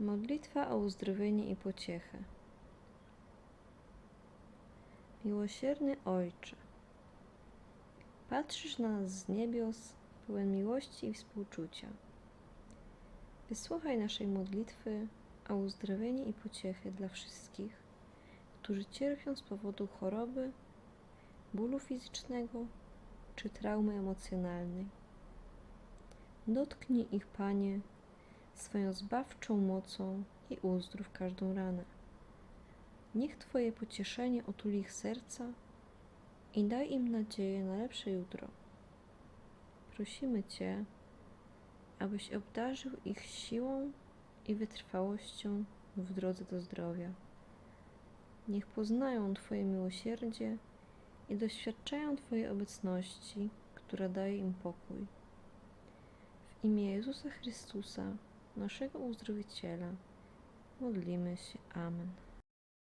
Modlitwa o uzdrowienie i pociechę. Miłosierny Ojcze, patrzysz na nas z niebios, pełen miłości i współczucia. Wysłuchaj naszej modlitwy o uzdrowienie i pociechę dla wszystkich, którzy cierpią z powodu choroby, bólu fizycznego czy traumy emocjonalnej. Dotknij ich, Panie, swoją zbawczą mocą i uzdrów każdą ranę. Niech Twoje pocieszenie otuli ich serca i daj im nadzieję na lepsze jutro. Prosimy Cię, abyś obdarzył ich siłą i wytrwałością w drodze do zdrowia. Niech poznają Twoje miłosierdzie i doświadczają Twojej obecności, która daje im pokój. W imię Jezusa Chrystusa, naszego Uzdrowiciela, modlimy się. Amen.